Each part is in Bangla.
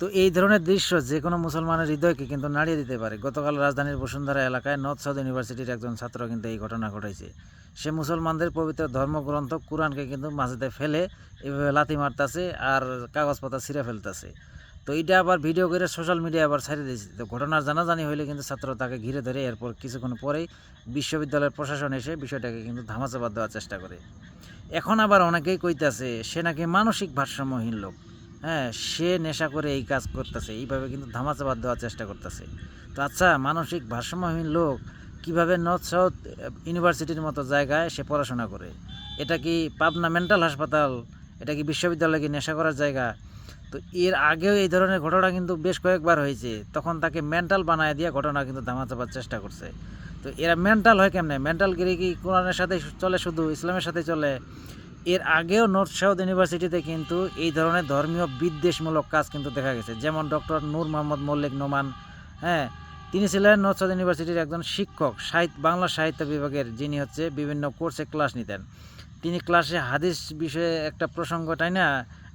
তো এই ধরনের দৃশ্য যে কোনো মুসলমানের হৃদয়কে কিন্তু নাড়িয়ে দিতে পারে। গতকাল রাজধানীর বসুন্ধরা এলাকায় নর্থ সাউথ ইউনিভার্সিটির একজন ছাত্র কিন্তু এই ঘটনা ঘটাইছে। সে মুসলমানদের পবিত্র ধর্মগ্রন্থ কোরআনকে কিন্তু মাঝেতে ফেলে, এভাবে লাথি মারতাছে আর কাগজপাতা ছিঁড়ে ফেলতাছে। তো এটা আবার ভিডিও করে সোশ্যাল মিডিয়া আবার ছাড়িয়ে দিয়েছে। তো ঘটনার জানাজানি হইলে কিন্তু ছাত্র তাকে ঘিরে ধরে এরপর কিছুক্ষণ পরেই বিশ্ববিদ্যালয়ের প্রশাসন এসে বিষয়টাকে কিন্তু ধামাচাপা দেওয়ার চেষ্টা করে। এখন আবার অনেকেই কইতাছে, সে নাকি মানসিক ভারসাম্যহীন লোক। হ্যাঁ সে নেশা করে এই কাজ করতেছে, এইভাবে কিন্তু ধামাচাপা দেওয়ার চেষ্টা করতেছে। তো আচ্ছা মানসিক ভারসাম্যহীন লোক কীভাবে নর্থ সাউথ ইউনিভার্সিটির মতো জায়গায় সে পড়াশোনা করে? এটা কি পাবনা মেন্টাল হাসপাতাল? এটা কি বিশ্ববিদ্যালয় কি নেশা করার জায়গা? তো এর আগেও এই ধরনের ঘটনা কিন্তু বেশ কয়েকবার হয়েছে। তখন তাকে মেন্টাল বানায় দিয়ে ঘটনা কিন্তু ধামাচাপার চেষ্টা করছে। তো এরা মেন্টাল হয় কেমনে? মেন্টাল গিরি কি কোরআনের সাথে চলে শুধু, ইসলামের সাথে চলে? এর আগেও নর্থ সাউথ ইউনিভার্সিটিতে কিন্তু এই ধরনের ধর্মীয় বিদ্বেষমূলক কাজ কিন্তু দেখা গেছে। যেমন ডক্টর নূর মোহাম্মদ মল্লিক নোমান হ্যাঁ তিনি ছিলেন নর্থ সাউথ ইউনিভার্সিটির একজন শিক্ষক সাহিত্য বাংলা সাহিত্য বিভাগের, যিনি হচ্ছে বিভিন্ন কোর্সে ক্লাস নিতেন। তিনি ক্লাসে হাদিস বিষয়ে একটা প্রসঙ্গটাই না,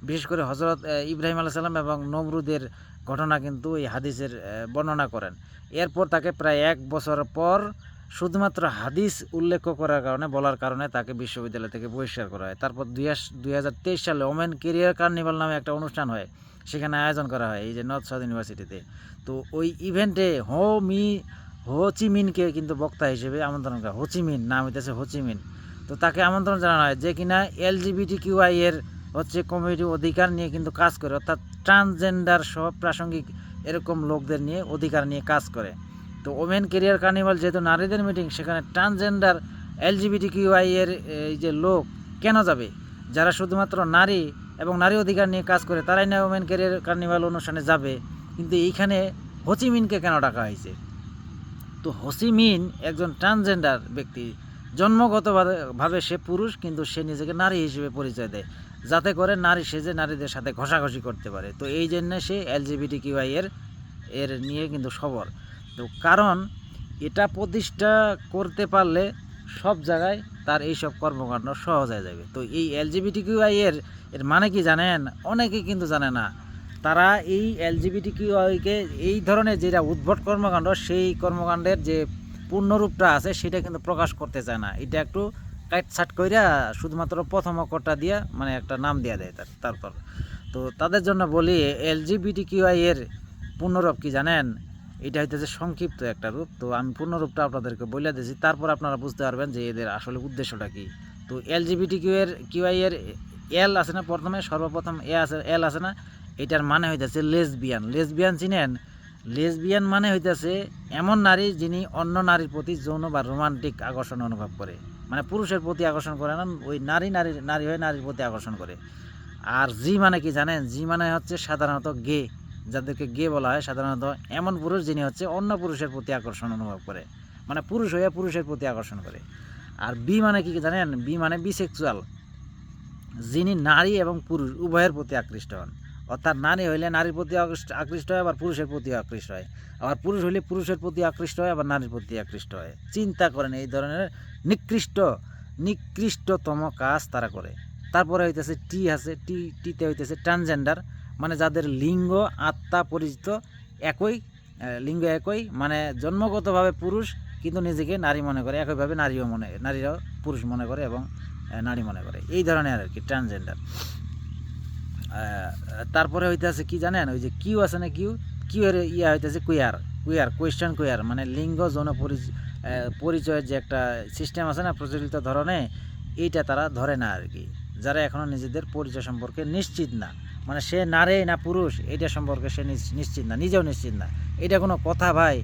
বিশেষ করে হজরত ইব্রাহিম আলাহ সাল্লাম এবং নমরুদের ঘটনা কিন্তু এই হাদিসের বর্ণনা করেন। এরপর তাকে প্রায় এক বছর পর শুধুমাত্র হাদিস উল্লেখ করার কারণে, বলার কারণে তাকে বিশ্ববিদ্যালয় থেকে বহিষ্কার করা হয়। তারপর দুই দুই সালে ওমেন কেরিয়ার কার্নিভাল নামে একটা অনুষ্ঠান হয়। সেখানে আয়োজন করা হয় এই যে নর্থ সাউথ ইউনিভার্সিটিতে। তো ওই ইভেন্টে হো মি হো চি মিনকে কিন্তু বক্তা হিসেবে আমন্ত্রণ করা হোচিমিন নাম হইতেছে হোচিমিন তো তাকে আমন্ত্রণ জানানো হয় যে কিনা এলজিবিটি কিউআই এর হচ্ছে কমিউনিটি অধিকার নিয়ে কিন্তু কাজ করে, অর্থাৎ ট্রান্সজেন্ডার সহ প্রাসঙ্গিক এরকম লোকদের নিয়ে অধিকার নিয়ে কাজ করে। তো ওমেন কেরিয়ার কার্নিভাল যেহেতু নারীদের মিটিং, সেখানে ট্রান্সজেন্ডার এলজিবিটি কিউআই এর এই যে লোক কেন যাবে? যারা শুধুমাত্র নারী এবং নারী অধিকার নিয়ে কাজ করে, তারাই না ওমেন কেরিয়ার কার্নিভাল অনুষ্ঠানে যাবে। কিন্তু এইখানে হোচিমিনকে কেন ডাকা হয়েছে? তো হোচিমিন একজন ট্রান্সজেন্ডার ব্যক্তি। জন্মগতভাবে ভাবে সে পুরুষ, কিন্তু সে নিজেকে নারী হিসেবে পরিচয় দেয়। যাতে করে নারী সেজে নারীদের সাথে ঘষাঘষি করতে পারে। তো এই জন্য সে এলজিবিটি কিউআই এর এর নিয়ে কিন্তু সবর তো কারণ এটা প্রতিষ্ঠা করতে পারলে সব জায়গায় তার এইসব কর্মকাণ্ড সহজ হয়ে যাবে। তো এই এলজিবিটি কিউআই এর এর মানে কি জানেন? অনেকে কিন্তু জানে না। তারা এই এলজিবিটি কিউআইকে এই ধরনের যেটা উদ্ভট কর্মকাণ্ড, সেই কর্মকাণ্ডের যে পূর্ণরূপটা আছে, সেটা কিন্তু প্রকাশ করতে চায় না। এটা একটু কাটছাট কইরা শুধুমাত্র প্রথম অক্ষরটা দিয়া মানে একটা নাম দেওয়া দেয় তার, তারপর। তো তাদের জন্য বলি এলজিবিটি কিউআই এর পূর্ণরূপ কি জানেন? এটা হইতেছে সংক্ষিপ্ত একটা রূপ। তো আমি পূর্ণরূপটা আপনাদেরকে বলে দিয়েছি। তারপর আপনারা বুঝতে পারবেন যে এদের আসলে উদ্দেশ্যটা কি। তো এলজিবিটি কিউ এর কিউআই এর এল আছে না প্রথমে, সর্বপ্রথম এ আছে এল আছে না, এটার মানে হইতেছে লেসবিয়ান লেসবিয়ান চিনেন? লেসবিয়ান মানে হইতেছে এমন নারী যিনি অন্য নারীর প্রতি যৌন বা রোমান্টিক আকর্ষণ অনুভব করে। মানে পুরুষের প্রতি আকর্ষণ করে না, ওই নারী নারী নারী হয়ে নারীর প্রতি আকর্ষণ করে। আর জি মানে কি জানেন? জি মানে হচ্ছে সাধারণত গে যাদেরকে গে বলা হয়, সাধারণত এমন পুরুষ যিনি হচ্ছে অন্য পুরুষের প্রতি আকর্ষণ অনুভব করে। মানে পুরুষ হয়ে পুরুষের প্রতি আকর্ষণ করে। আর বি মানে কি জানেন? বি মানে বিসেক্সুয়াল যিনি নারী এবং পুরুষ, উভয়ের প্রতি আকৃষ্ট হন। অর্থাৎ নারী হইলে নারীর প্রতি আকৃষ্ট হয়, আবার পুরুষের প্রতি আকৃষ্ট হয়। আবার পুরুষ হইলে পুরুষের প্রতি আকৃষ্ট হয়, আবার নারীর প্রতি আকৃষ্ট হয়। চিন্তা করেন, এই ধরনের নিকৃষ্ট, নিকৃষ্টতম কাজ তারা করে। তারপরে হইতেছে টি আছে, টি, টিতে হইতেছে ট্রান্সজেন্ডার মানে যাদের লিঙ্গ, আত্মা পরিচিত একই লিঙ্গ একই মানে জন্মগতভাবে পুরুষ কিন্তু নিজেকে নারী মনে করে, একইভাবে নারীও মনে, নারীরাও পুরুষ মনে করে এবং নারী মনে করে। এই ধরনের আর কি ট্রান্সজেন্ডার তারপরে হইতেছে কি জানেন? ওই যে কিউ আছে না কিউ? কিউ এর ইয়া হইতেছে কুয়ার কুয়ার কোয়েশ্চেন কুয়ার মানে লিঙ্গ যৌন পরিচ- পরিচয়ের যে একটা সিস্টেম আছে না প্রচলিত ধরনে, এইটা তারা ধরে না আর কি। যারা এখনও নিজেদের পরিচয় সম্পর্কে নিশ্চিত না। মানে সে নারী না পুরুষ, এটা সম্পর্কে সে নিশ্চিত না, নিজেও নিশ্চিত না। এটা কোনো কথা ভাই।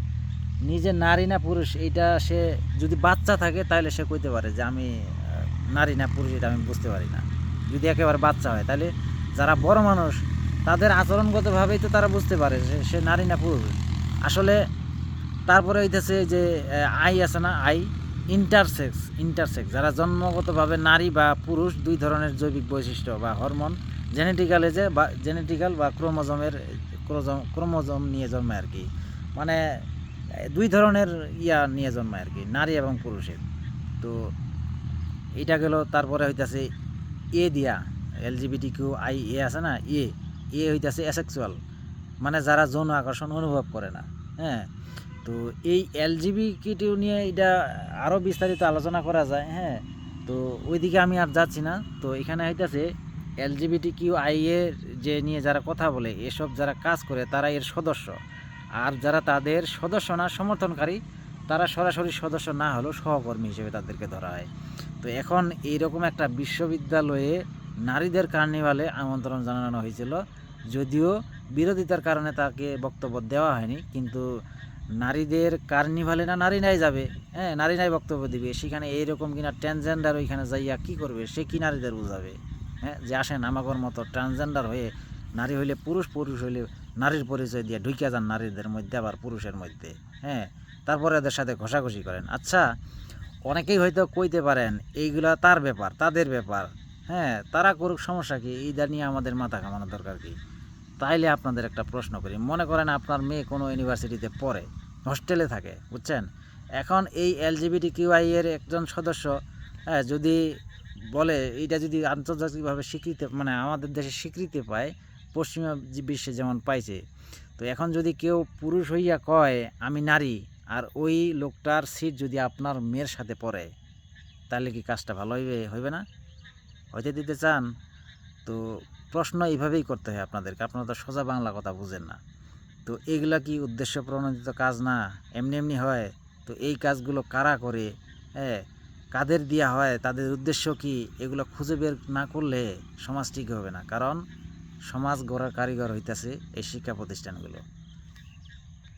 নিজে নারী না পুরুষ, এটা সে যদি বাচ্চা থাকে, তাহলে সে কইতে পারে যে আমি নারী না পুরুষ, এটা আমি বুঝতে পারি না। যদি একেবারে বাচ্চা হয়, তাহলে যারা বড় মানুষ, তাদের আচরণগতভাবেই তো তারা বুঝতে পারে যে সে নারী না পুরুষ। আসলে তারপরে হইতেছে যে আই আছে না, আই ইন্টারসেক্স ইন্টারসেক্স যারা জন্মগতভাবে নারী বা পুরুষ, দুই ধরনের জৈবিক বৈশিষ্ট্য বা হরমোন জেনেটিক্যালে যে বা, জেনেটিক্যাল বা ক্রোমোজোমের ক্রোজম- ক্রোমোজোম নিয়ে জন্মায় আর কি। মানে দুই ধরনের ইয়া নিয়ে জন্মায় আর কি, নারী এবং পুরুষের। তো এটা গেল, তারপরে হইতাছে এ দিয়া, L LGBT Q I A আছে না, এ। এ হইতাছে অ্যাসেক্সুয়াল মানে যারা যৌন আকর্ষণ অনুভব করে না হ্যাঁ। তো এই এলজিবি কিটিউ নিয়ে এটা আরও বিস্তারিত আলোচনা করা যায় হ্যাঁ। তো ওইদিকে আমি আর যাচ্ছি না। তো এখানে হইতাছে এলজিবিটি কিউ আই এর যে নিয়ে যারা কথা বলে, এসব যারা কাজ করে তারা এর সদস্য। আর যারা তাদের সদস্য না, সমর্থনকারী, তারা সরাসরি সদস্য না হলেও সহকর্মী হিসেবে তাদেরকে ধরা হয়। তো এখন এইরকম একটা বিশ্ববিদ্যালয়ে নারীদের কার্নিভালে আমন্ত্রণ জানানো হয়েছিল। যদিও বিরোধিতার কারণে তাকে বক্তব্য দেওয়া হয়নি, কিন্তু নারীদের কার্নিভালে না, নারী নাই যাবে হ্যাঁ নারী নাই বক্তব্য দিবে, সেখানে এইরকম কিনা ট্রান্সজেন্ডার ওইখানে যাইয়া কি করবে, সে কি নারীদের বুঝাবে? হ্যাঁ যে আসেন আমাগর মতো ট্রান্সজেন্ডার হয়ে নারী হইলে পুরুষ পুরুষ হইলে নারীর পরিচয় দিয়ে ঢুকিয়া যান নারীদের মধ্যে আবার পুরুষের মধ্যে হ্যাঁ। তারপরে এদের সাথে ঘষাঘষি করেন। আচ্ছা অনেকেই হয়তো কইতে পারেন, এইগুলা তার ব্যাপার, তাদের ব্যাপার হ্যাঁ। তারা করুক সমস্যা কি, এইটা নিয়ে আমাদের মাথা কামানো দরকার কি? তাইলে আপনাদের একটা প্রশ্ন করি। মনে করেন আপনার মেয়ে কোনো ইউনিভার্সিটিতে পড়ে হোস্টেলে থাকে, বুঝছেন? এখন এই এলজিবিটি কিউআই এর একজন সদস্য হ্যাঁ যদি বলে, এইটা যদি আন্তর্জাতিকভাবে স্বীকৃতি মানে আমাদের দেশে স্বীকৃতি পায়, পশ্চিমা বিশ্বে যেমন পাইছে। তো এখন যদি কেউ পুরুষ হইয়া কয়, আমি নারী, আর ওই লোকটার সিট যদি আপনার মেয়ের সাথে পড়ে, তাহলে কি কাজটা ভালো হইবে? হইবে না? হইতে দিতে চান? তো প্রশ্ন এইভাবেই করতে হয় আপনাদেরকে। আপনারা তো সোজা বাংলা কথা বুঝেন না। তো এইগুলা কি উদ্দেশ্য প্রণোদিত কাজ না? এমনি এমনি হয়। তো এই কাজগুলো কারা করে? হ্যাঁ কাদের দেওয়া হয়, তাদের উদ্দেশ্য কি, এগুলো খুঁজে বের না করলে সমাজ ঠিক হবে না। কারণ সমাজ গড়ার কারিগর হইতেছে এই শিক্ষা প্রতিষ্ঠানগুলো।